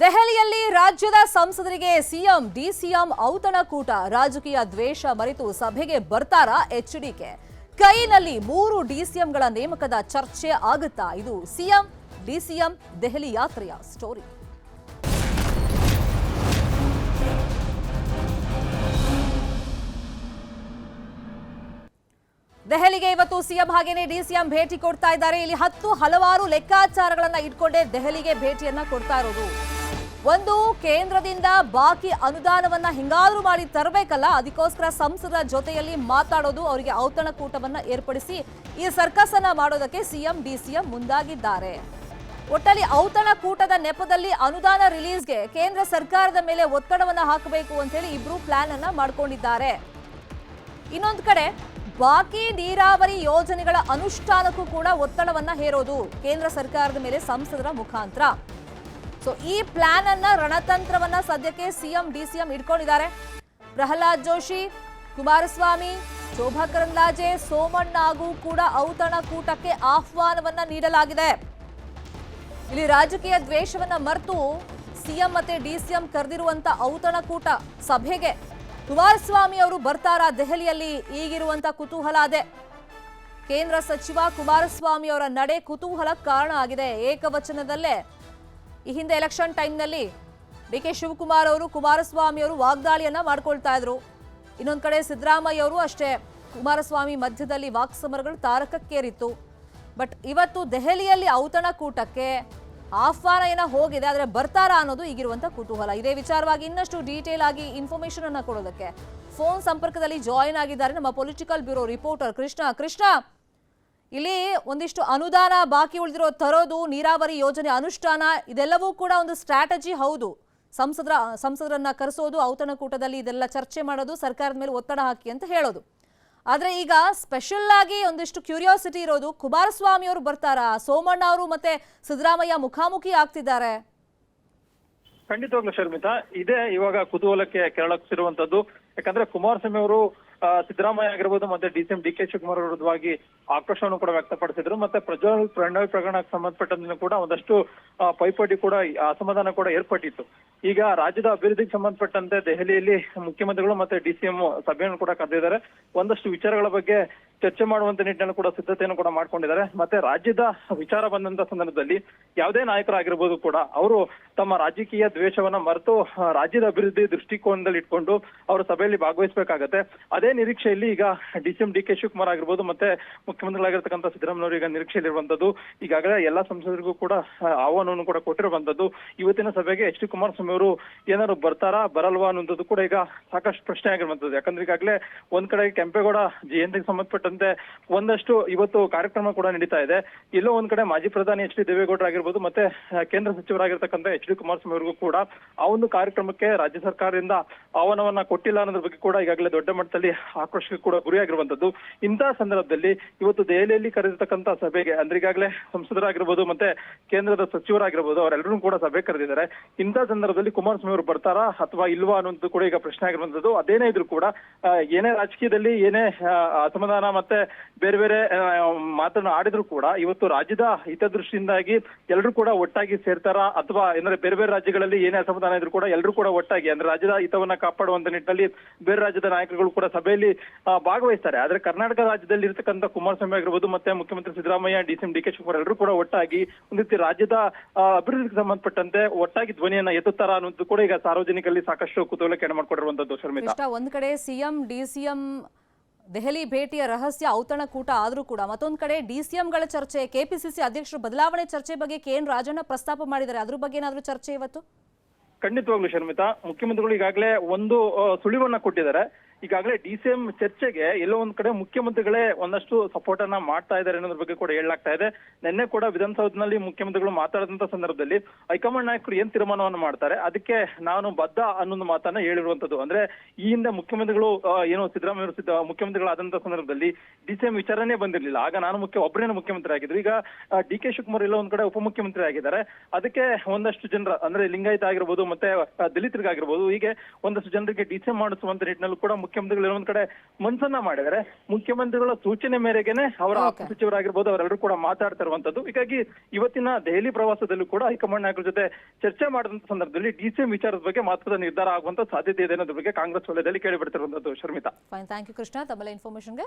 ದೆಹಲಿಯಲ್ಲಿ ರಾಜ್ಯದ ಸಂಸದರಿಗೆ ಸಿಎಂ, ಡಿಸಿಎಂ ಔತಣಕೂಟ ರಾಜಕೀಯ ದ್ವೇಷ ಮರೆತು ಸಭೆಗೆ ಬರ್ತಾರಾ ಎಚ್ಡಿಕೆ? ಕೈನಲ್ಲಿ ಮೂರು ಡಿಸಿಎಂಗಳ ನೇಮಕದ ಚರ್ಚೆ ಆಗುತ್ತಾ? ಇದು ಸಿಎಂ, ಡಿಸಿಎಂ ದೆಹಲಿ ಯಾತ್ರೆಯ ಸ್ಟೋರಿ. ದೆಹಲಿಗೆ ಇವತ್ತು ಸಿಎಂ ಹಾಗೇನೆ ಡಿಸಿಎಂ ಭೇಟಿ ಕೊಡ್ತಾ ಇದ್ದಾರೆ. ಇಲ್ಲಿ ಹತ್ತು ಹಲವಾರು ಲೆಕ್ಕಾಚಾರಗಳನ್ನ ಇಟ್ಕೊಂಡೇ ದೆಹಲಿಗೆ ಭೇಟಿಯನ್ನ ಕೊಡ್ತಾ ಇರೋದು. ಒಂದು, ಕೇಂದ್ರದಿಂದ ಬಾಕಿ ಅನುದಾನವನ್ನ ಹಿಂಗಾದ್ರೂ ಮಾಡಿ ತರಬೇಕಲ್ಲ, ಅದಕ್ಕೋಸ್ಕರ ಸಂಸದರ ಜೊತೆಯಲ್ಲಿ ಮಾತಾಡೋದು, ಅವರಿಗೆ ಔತಣಕೂಟವನ್ನ ಏರ್ಪಡಿಸಿ ಈ ಸರ್ಕಸ್ ಅನ್ನ ಮಾಡೋದಕ್ಕೆ ಸಿಎಂ, ಡಿಸಿಎಂ ಮುಂದಾಗಿದ್ದಾರೆ. ಒಟ್ಟಲ್ಲಿ ಔತಣಕೂಟದ ನೆಪದಲ್ಲಿ ಅನುದಾನ ರಿಲೀಸ್ಗೆ ಕೇಂದ್ರ ಸರ್ಕಾರದ ಮೇಲೆ ಒತ್ತಡವನ್ನ ಹಾಕಬೇಕು ಅಂತ ಹೇಳಿ ಇಬ್ರು ಪ್ಲಾನ್ ಅನ್ನ ಮಾಡ್ಕೊಂಡಿದ್ದಾರೆ. ಇನ್ನೊಂದು ಕಡೆ, ಬಾಕಿ ನೀರಾವರಿ ಯೋಜನೆಗಳ ಅನುಷ್ಠಾನಕ್ಕೂ ಕೂಡ ಒತ್ತಡವನ್ನ ಹೇರೋದು ಕೇಂದ್ರ ಸರ್ಕಾರದ ಮೇಲೆ ಸಂಸದರ ಮುಖಾಂತರ. ಸೊ ಈ ಪ್ಲಾನ್ ಅನ್ನ ರಣತಂತ್ರವನ್ನ ಸದ್ಯಕ್ಕೆ ಸಿಎಂ ಡಿಸಿಎಂ ಇಟ್ಕೊಂಡಿದ್ದಾರೆ. ಪ್ರಹ್ಲಾದ್ ಜೋಶಿ, ಕುಮಾರಸ್ವಾಮಿ, ಶೋಭಾ ಕರಂದ್ಲಾಜೆ ಹಾಗೂ ಕೂಡ ಔತಣಕೂಟಕ್ಕೆ ಆಹ್ವಾನವನ್ನ ನೀಡಲಾಗಿದೆ. ಇಲ್ಲಿ ರಾಜಕೀಯ ದ್ವೇಷವನ್ನ ಮರೆತು ಸಿಎಂ ಮತ್ತೆ ಡಿಸಿಎಂ ಕರೆದಿರುವಂತ ಔತಣಕೂಟ ಸಭೆಗೆ ಕುಮಾರಸ್ವಾಮಿ ಅವರು ಬರ್ತಾರಾ ದೆಹಲಿಯಲ್ಲಿ ಈಗಿರುವಂತ ಕುತೂಹಲ ಅದೇ. ಕೇಂದ್ರ ಸಚಿವ ಕುಮಾರಸ್ವಾಮಿ ಅವರ ನಡೆ ಕುತೂಹಲ ಕಾರಣ ಆಗಿದೆ. ಏಕವಚನದಲ್ಲೇ ಈ ಹಿಂದೆ ಎಲೆಕ್ಷನ್ ಟೈಮ್ನಲ್ಲಿ ಡಿ ಕೆ ಶಿವಕುಮಾರ್ ಅವರು, ಕುಮಾರಸ್ವಾಮಿ ಅವರು ವಾಗ್ದಾಳಿಯನ್ನ ಮಾಡ್ಕೊಳ್ತಾ ಇದ್ರು. ಇನ್ನೊಂದು ಕಡೆ ಸಿದ್ದರಾಮಯ್ಯ ಅವರು ಅಷ್ಟೇ, ಕುಮಾರಸ್ವಾಮಿ ಮಧ್ಯದಲ್ಲಿ ವಾಕ್ಸಮರಗಳು ತಾರಕಕ್ಕೇರಿತ್ತು. ಬಟ್ ಇವತ್ತು ದೆಹಲಿಯಲ್ಲಿ ಔತಣಕೂಟಕ್ಕೆ ಆಹ್ವಾನ ಏನ ಹೋಗಿದೆ, ಆದರೆ ಬರ್ತಾರಾ ಅನ್ನೋದು ಈಗಿರುವಂತ ಕುತೂಹಲ. ಇದೇ ವಿಚಾರವಾಗಿ ಇನ್ನಷ್ಟು ಡೀಟೇಲ್ ಆಗಿ ಇನ್ಫಾರ್ಮೇಶನ್ ಅನ್ನ ಕೊಡೋದಕ್ಕೆ. ಫೋನ್ ಸಂಪರ್ಕದಲ್ಲಿ ಜಾಯಿನ್ ಆಗಿದ್ದಾರೆ ನಮ್ಮ political bureau reporter Krishna. Krishna ಇಲ್ಲಿ ಒಂದಿಷ್ಟು ಅನುದಾನ ಬಾಕಿ ಉಳಿದಿರೋ ತರೋದು ನೀರಾವರಿ ಯೋಜನೆ ಅನುಷ್ಠಾನ, ಇದೆಲ್ಲವೂ ಕೂಡ ಒಂದು ಸ್ಟ್ರಾಟಜಿ ಹೌದು. ಸಂಸದರ, ಸಂಸದರನ್ನ ಕರೆಸೋದು, ಔತಣಕೂಟದಲ್ಲಿ ಇದೆಲ್ಲ ಚರ್ಚೆ ಮಾಡೋದು, ಸರ್ಕಾರದ ಮೇಲೆ ಒತ್ತಡ ಹಾಕಿ ಅಂತ ಹೇಳೋದು. ಆದರೆ ಈಗ ಸ್ಪೆಷಲ್ ಆಗಿ ಒಂದಿಷ್ಟು ಕ್ಯೂರಿಯಾಸಿಟಿ ಇರೋದು, ಕುಮಾರಸ್ವಾಮಿ ಅವರು ಬರ್ತಾರಾ? ಸೋಮಣ್ಣ ಅವರು ಮತ್ತೆ ಸಿದ್ದರಾಮಯ್ಯ ಮುಖಾಮುಖಿ ಆಗ್ತಿದ್ದಾರೆ? ಖಂಡಿತವಾಗ್ಲೂ ಶರ್ಮಿತಾ, ಇದೇ ಇವಾಗ ಕುತೂಹಲಕ್ಕೆ ಕೆರಳಿಸಿರುವಂತದ್ದು ಯಾಕಂದ್ರೆ ಕುಮಾರಸ್ವಾಮಿ ಅವರು ಸಿದ್ದರಾಮಯ್ಯ ಆಗಿರ್ಬೋದು ಮತ್ತೆ D C M D K Shivakumar ವಿರುದ್ಧವಾಗಿ ಆಕ್ರೋಶವನ್ನು ಕೂಡ ವ್ಯಕ್ತಪಡಿಸಿದ್ರು. ಮತ್ತೆ ಪ್ರಜ್ವಲ್ ಪ್ರಣವ್ ಪ್ರಕರಣಕ್ಕೆ ಸಂಬಂಧಪಟ್ಟಂತೆ ಕೂಡ ಒಂದಷ್ಟು ಪೈಪೋಟಿ ಕೂಡ ಅಸಮಾಧಾನ ಕೂಡ ಏರ್ಪಟ್ಟಿತ್ತು. ಈಗ ರಾಜ್ಯದ ಅಭಿವೃದ್ಧಿಗೆ ಸಂಬಂಧಪಟ್ಟಂತೆ ದೆಹಲಿಯಲ್ಲಿ ಮುಖ್ಯಮಂತ್ರಿಗಳು ಮತ್ತೆ ಡಿ ಸಿ ಎಂ ಸಭೆಯನ್ನು ಕೂಡ ಕರೆದಿದ್ದಾರೆ. ಒಂದಷ್ಟು ವಿಚಾರಗಳ ಬಗ್ಗೆ ಚರ್ಚೆ ಮಾಡುವಂತ ನಿಟ್ಟಿನಲ್ಲಿ ಕೂಡ ಸಿದ್ಧತೆಯನ್ನು ಕೂಡ ಮಾಡ್ಕೊಂಡಿದ್ದಾರೆ. ಮತ್ತೆ ರಾಜ್ಯದ ವಿಚಾರ ಬಂದಂತ ಸಂದರ್ಭದಲ್ಲಿ ಯಾವುದೇ ನಾಯಕರಾಗಿರ್ಬೋದು ಕೂಡ ಅವರು ತಮ್ಮ ರಾಜಕೀಯ ದ್ವೇಷವನ್ನ ಮರೆತು ರಾಜ್ಯದ ಅಭಿವೃದ್ಧಿ ದೃಷ್ಟಿಕೋನದಲ್ಲಿ ಇಟ್ಕೊಂಡು ಅವರು ಸಭೆಯಲ್ಲಿ ಭಾಗವಹಿಸಬೇಕಾಗತ್ತೆ. ಅದೇ ನಿರೀಕ್ಷೆಯಲ್ಲಿ ಈಗ D C M D K Shivakumar ಆಗಿರ್ಬೋದು, ಮತ್ತೆ ಮುಖ್ಯಮಂತ್ರಿಗಳಾಗಿರ್ತಕ್ಕಂಥ ಸಿದ್ದರಾಮಯ್ಯ ಈಗ ನಿರೀಕ್ಷೆಯಲ್ಲಿರುವಂತದ್ದು ಈಗಾಗಲೇ ಎಲ್ಲಾ ಸಂಸದರಿಗೂ ಕೂಡ ಆಹ್ವಾನವನ್ನು ಕೂಡ ಕೊಟ್ಟಿರುವಂತದ್ದು ಇವತ್ತಿನ ಸಭೆಗೆ ಎಚ್ ಡಿ ಕುಮಾರಸ್ವಾಮಿ ಅವರು ಏನಾದ್ರು ಬರ್ತಾರಾ, ಬರಲ್ವಾ ಅನ್ನೋದು ಕೂಡ ಈಗ ಸಾಕಷ್ಟು ಪ್ರಶ್ನೆ ಆಗಿರುವಂತದ್ದು ಯಾಕಂದ್ರೆ ಈಗಾಗಲೇ ಒಂದ್ ಕಡೆ ಕೆಂಪೇಗೌಡ ಜಯಂತಿಗೆ ಸಂಬಂಧಪಟ್ಟಂತೆ ಒಂದಷ್ಟು ಇವತ್ತು ಕಾರ್ಯಕ್ರಮ ಕೂಡ ನಡೀತಾ ಇದೆ. ಇಲ್ಲೋ ಒಂದ್ ಕಡೆ ಮಾಜಿ ಪ್ರಧಾನಿ ಎಚ್ ಡಿ ದೇವೇಗೌಡರಾಗಿರ್ಬೋದು, ಮತ್ತೆ ಕೇಂದ್ರ ಸಚಿವರಾಗಿರ್ತಕ್ಕಂಥ ಎಚ್ ಡಿ ಕೂಡ ಆ ಒಂದು ಕಾರ್ಯಕ್ರಮಕ್ಕೆ ರಾಜ್ಯ ಸರ್ಕಾರದಿಂದ ಆಹ್ವಾನವನ್ನ ಕೊಟ್ಟಿಲ್ಲ ಅನ್ನೋದ್ರ ಬಗ್ಗೆ ಕೂಡ ಈಗಾಗಲೇ ದೊಡ್ಡ ಮಟ್ಟದಲ್ಲಿ ಆಕ್ರೋಶಕ್ಕೆ ಕೂಡ ಗುರಿಯಾಗಿರುವಂತದ್ದು. ಇಂತಹ ಸಂದರ್ಭದಲ್ಲಿ ಇವತ್ತು ದೆಹಲಿಯಲ್ಲಿ ಕರೆದಿರ್ತಕ್ಕಂಥ ಸಭೆಗೆ ಅಂದ್ರೆ ಈಗಾಗಲೇ ಸಂಸದರಾಗಿರ್ಬೋದು ಮತ್ತೆ ಕೇಂದ್ರದ ಸಚಿವರಾಗಿರ್ಬೋದು ಅವರೆಲ್ಲರೂ ಕೂಡ ಸಭೆ ಕರೆದಿದ್ದಾರೆ. ಇಂತಹ ಸಂದರ್ಭದಲ್ಲಿ ಕುಮಾರಸ್ವಾಮಿ ಅವರು ಬರ್ತಾರಾ ಅಥವಾ ಇಲ್ವಾ ಅನ್ನೋದು ಕೂಡ ಈಗ ಪ್ರಶ್ನೆ ಆಗಿರುವಂತದ್ದು. ಅದೇನೇ ಇದ್ರು ಕೂಡ ಏನೇ ರಾಜಕೀಯದಲ್ಲಿ ಏನೇ ಅಸಮಾಧಾನ ಮತ್ತೆ ಬೇರೆ ಬೇರೆ ಮಾತನ್ನು ಆಡಿದ್ರು ಕೂಡ ಇವತ್ತು ರಾಜ್ಯದ ಹಿತದೃಷ್ಟಿಯಿಂದಾಗಿ ಎಲ್ಲರೂ ಕೂಡ ಒಟ್ಟಾಗಿ ಸೇರ್ತಾರಾ ಅಥವಾ ಏನಂದ್ರೆ ಬೇರೆ ಬೇರೆ ರಾಜ್ಯಗಳಲ್ಲಿ ಏನೇ ಅಸಮಾಧಾನ ಇದ್ರು ಕೂಡ ಎಲ್ಲರೂ ಕೂಡ ಒಟ್ಟಾಗಿ, ಅಂದ್ರೆ ರಾಜ್ಯದ ಹಿತವನ್ನ ಕಾಪಾಡುವಂತ ನಿಟ್ಟಿನಲ್ಲಿ ಬೇರೆ ರಾಜ್ಯದ ನಾಯಕರುಗಳು ಕೂಡ ಸಭೆಯಲ್ಲಿ ಭಾಗವಹಿಸ್ತಾರೆ. ಆದ್ರೆ ಕರ್ನಾಟಕ ರಾಜ್ಯದಲ್ಲಿ ಇರತಕ್ಕಂಥ ಕುಮಾರಸ್ವಾಮಿ ಆಗಿರ್ಬೋದು, ಮತ್ತೆ ಮುಖ್ಯಮಂತ್ರಿ Siddaramaiah, D CM D K Shivakumar ಎಲ್ಲರೂ ಕೂಡ ಒಟ್ಟಾಗಿ ಒಂದು ರೀತಿ ರಾಜ್ಯದ ಅಭಿವೃದ್ಧಿಗೆ ಸಂಬಂಧಪಟ್ಟಂತೆ ಒಟ್ಟಾಗಿ ಧ್ವನಿಯನ್ನ ಎತ್ತುತ್ತಾರ ಅನ್ನೋದು ಕೂಡ ಈಗ ಸಾರ್ವಜನಿಕರಲ್ಲಿ ಸಾಕಷ್ಟು ಕುತೂಹಲ ಮಾಡಿಕೊಂಡಿರುವಂತದ್ದು ಶರ್ಮಿತಾ. ಒಂದ್ ಕಡೆ ಸಿಎಂ ಡಿಸಿಎಂ ದೆಹಲಿ ಭೇಟಿಯ ರಹಸ್ಯ ಔತಣಕೂಟ ಆದರೂ ಕೂಡ ಮತ್ತೊಂದು ಕಡೆ ಡಿಸಿಎಂಗಳ ಚರ್ಚೆ ಕೆಪಿಸಿಸಿ ಅಧ್ಯಕ್ಷರು ಬದಲಾವಣೆ ಚರ್ಚೆ ಬಗ್ಗೆ ಕೆ ಎನ್ ರಾಜಣ್ಣ ಪ್ರಸ್ತಾಪ ಮಾಡಿದ್ದಾರೆ. ಅದ್ರ ಬಗ್ಗೆ ಏನಾದರೂ ಚರ್ಚೆ ಇವತ್ತು? ಖಂಡಿತವಾಗ್ಲೂ ಶರ್ಮಿತಾ, ಮುಖ್ಯಮಂತ್ರಿಗಳು ಈಗಾಗಲೇ ಒಂದು ಸುಳಿವನ್ನ ಕೊಟ್ಟಿದ್ದಾರೆ. ಈಗಾಗಲೇ ಡಿ ಸಿ ಎಂ ಚರ್ಚೆಗೆ ಎಲ್ಲೋ ಒಂದ್ ಕಡೆ ಮುಖ್ಯಮಂತ್ರಿಗಳೇ ಒಂದಷ್ಟು ಸಪೋರ್ಟ್ ಅನ್ನ ಮಾಡ್ತಾ ಇದ್ದಾರೆ ಅನ್ನೋದ್ರ ಬಗ್ಗೆ ಕೂಡ ಹೇಳಲಾಗ್ತಾ ಇದೆ. ನಿನ್ನೆ ಕೂಡ ವಿಧಾನಸೌಧದಲ್ಲಿ ಮುಖ್ಯಮಂತ್ರಿಗಳು ಮಾತಾಡಿದಂತ ಸಂದರ್ಭದಲ್ಲಿ ಹೈಕಮಾಂಡ್ ನಾಯಕರು ಏನ್ ತೀರ್ಮಾನವನ್ನು ಮಾಡ್ತಾರೆ, ಅದಕ್ಕೆ ನಾನು ಬದ್ಧ ಅನ್ನೋದು ಮಾತನ್ನ ಹೇಳಿರುವಂತದ್ದು. ಅಂದ್ರೆ ಈ ಹಿಂದೆ ಮುಖ್ಯಮಂತ್ರಿಗಳು ಏನು ಸಿದ್ದರಾಮಯ್ಯ ಮುಖ್ಯಮಂತ್ರಿಗಳಾದಂತ ಸಂದರ್ಭದಲ್ಲಿ ಡಿ ಸಿ ಎಂ ವಿಚಾರನೇ ಬಂದಿರಲಿಲ್ಲ. ಆಗ ನಾನು ಮುಖ್ಯ, ಒಬ್ಬರೇನು ಮುಖ್ಯಮಂತ್ರಿ ಆಗಿದ್ರು. ಈಗ ಡಿ ಕೆ ಶಿವಕುಮಾರ್ ಎಲ್ಲ ಒಂದ್ ಕಡೆ ಉಪಮುಖ್ಯಮಂತ್ರಿ ಆಗಿದ್ದಾರೆ. ಅದಕ್ಕೆ ಒಂದಷ್ಟು ಜನರ, ಅಂದ್ರೆ ಲಿಂಗಾಯತ ಆಗಿರ್ಬೋದು, ಮತ್ತೆ ದಲಿತರಿಗಾಗಿರ್ಬೋದು, ಹೀಗೆ ಒಂದಷ್ಟು ಜನರಿಗೆ ಡಿ ಸಿ ಎಂ ಮಾಡಿಸುವಂತ ನಿಟ್ಟಿನಲ್ಲೂ ಕೂಡ ಮುಖ್ಯಮಂತ್ರಿಗಳು ಒಂದ್ ಕಡೆ ಮನ್ಸನ್ನ ಮಾಡಿದರೆ ಮುಖ್ಯಮಂತ್ರಿಗಳ ಸೂಚನೆ ಮೇರೆಗೆನೆ ಅವರ. ಸಚಿವರಾಗಿರ್ಬೋದು ಅವರೆಲ್ಲರೂ ಕೂಡ ಮಾತಾಡ್ತಾ ಇರುವಂತದ್ದು ಹೀಗಾಗಿ ಇವತ್ತಿನ ದೆಹಲಿ ಪ್ರವಾಸದಲ್ಲೂ ಕೂಡ ಹೈಕಮಾಂಡ್ ನಾಯಕರ ಜೊತೆ ಚರ್ಚೆ ಮಾಡಿದಂತ ಸಂದರ್ಭದಲ್ಲಿ ಡಿಸಿಎಂ ವಿಚಾರದ ಬಗ್ಗೆ ಮಹತ್ವದ ನಿರ್ಧಾರ ಆಗುವಂತ ಸಾಧ್ಯತೆ ಇದೆ ಅನ್ನೋದ್ರ ಬಗ್ಗೆ ಕಾಂಗ್ರೆಸ್ ವಲಯದಲ್ಲಿ ಕೇಳಿಬಿಡ್ತಿರುವಂತದ್ದು Sharmita. Fine thank you Krishna. ತಮ್ಮಲ್ಲ ಇನ್ಫಾರ್ಮೇಶನ್ಗೆ